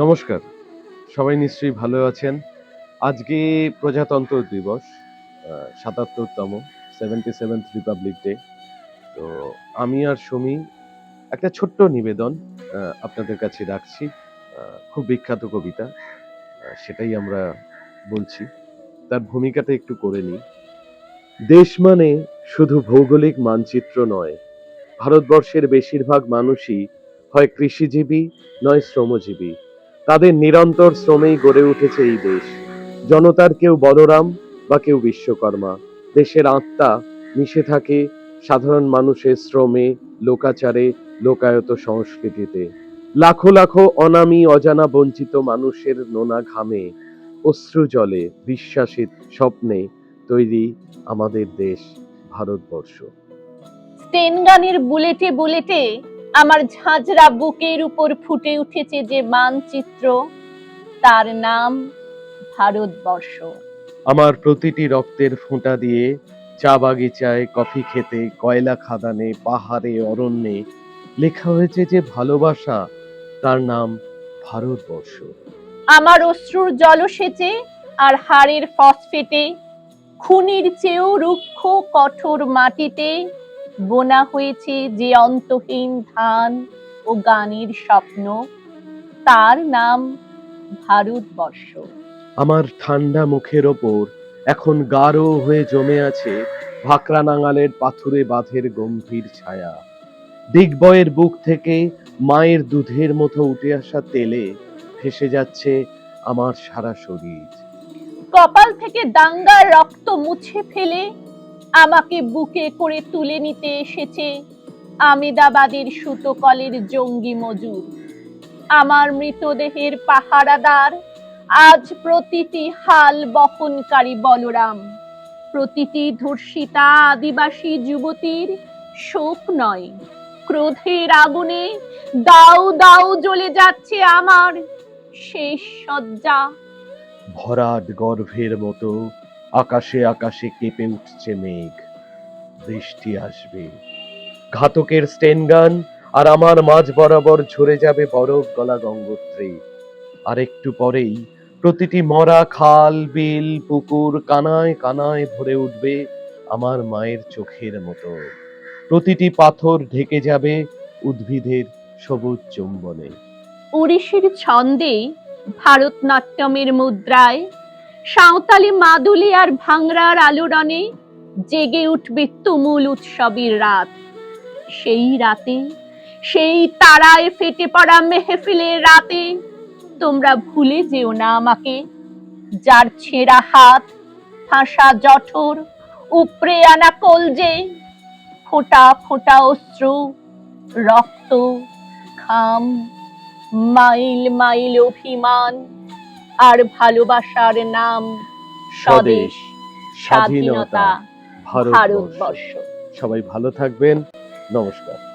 নমস্কার। সবাই নিশ্চয়ই ভালো আছেন। আজকে প্রজাতন্ত্র দিবস সাতাত্তরতম সেভেন্টি সেভেন্থ রিপাবলিক ডে তো আমি আর সুমি একটা ছোট্ট নিবেদন আপনাদের কাছে রাখছি খুব বিখ্যাত কবিতা সেটাই আমরা বলছি। তার ভূমিকাটা একটু করে নিই। দেশ মানে শুধু ভৌগোলিক মানচিত্র নয়, ভারতবর্ষের বেশিরভাগ মানুষই হয় কৃষিজীবী, নয় শ্রমজীবী। তাদের নিরন্তর শ্রমেই গড়ে উঠেছে এই দেশ। জনতার কেউ বলরাম বা কেউ বিশ্বকর্মা। দেশের আত্মা মিশে থাকে সাধারণ মানুষের শ্রমে, লোকাচারে, লোকায়ত সংস্কৃতিতে। লাখো লাখো অনামি, অজানা বঞ্চিত মানুষের নোনা ঘামে, অশ্রু জলে বিশ্বাসিত স্বপ্নে তৈরি আমাদের দেশ ভারতবর্ষ। স্টেন গানের বুলেটে বুলেটে আমার ঝাঁঝরা বুকের উপর ফুটে উঠেছে যে মানচিত্র তার নাম ভারতবর্ষ। আমার প্রতিটি রক্তের ফোঁটা দিয়ে চা বাগিচায় কফি খেতে কয়লা খাদানে পাহাড়ে অরণ্যে লেখা হয়েছে যে ভালোবাসা তার নাম ভারতবর্ষ। আমার অশ্রুর জলসেচে আর হাড়ের ফসফেটে খুনির চেয়েও রুক্ষ কঠোর মাটিতে বোনা হয়েছে যে অন্তহীন ধান ও গানের স্বপ্ন। তার নাম ভারতবর্ষ। আমার ঠান্ডা মুখের ওপর এখন গাঢ় হয়ে জমে আছে ভাকরা নাঙালের পাথুরে বাঁধের গম্ভীর ছায়া। দিগ্বয়ের বুক থেকে মায়ের দুধের মতো উঠে আসা তেলে ভেসে যাচ্ছে আমার সারা শরীর। কপাল থেকে দাঙ্গার রক্ত মুছে ফেলে আমাকে বুকে করে তুলে নিতে এসেছে আমেদাবাদের সুতোকলের জঙ্গি মজুর। আমার মৃতদেহের পাহারাদার আজ প্রতিটি হাল বহনকারী বলরাম। প্রতিটি ধর্ষিতা আদিবাসী যুবতীর শোক নয়, ক্রোধের আগুনে দাউ দাউ জ্বলে যাচ্ছে আমার শেষ সজ্জা ভরাট গর্ভের মতো আকাশে আকাশে কেঁপে উঠছে মেঘ। বৃষ্টি আসবে। ঘাতকের স্টেনগান আর আমার মাঝ বরাবর ঝরে যাবে বরফ গলা গঙ্গোত্রী। আর একটু পরেই প্রতিটি মরা খাল, বিল, পুকুর কানায় কানায় ভরে উঠবে আমার মায়ের চোখের মতো। প্রতিটি পাথর ঢেকে যাবে উদ্ভিদের সবুজ চুম্বনে। ওড়িশির ছন্দে ভারতনাট্যমের মুদ্রায় সাঁওতালি মাদুলি আর ভাংরার আলোড়নে জেগে উঠবে তুমুল উৎসবের রাত। সেই রাতে, সেই তারায় ফেটে পড়া মেহফিলের রাতে তোমরা ভুলে যেও না আমাকে। যার ছেঁড়া হাত, ফাঁসা জঠর উপরে আনা কলজে ফোঁটা ফোঁটা অশ্রু, রক্ত খাম মাইল মাইল অভিমান আর ভালোবাসার নাম স্বদেশ স্বাধীনতা ভারতবর্ষ। সবাই ভালো থাকবেন। নমস্কার।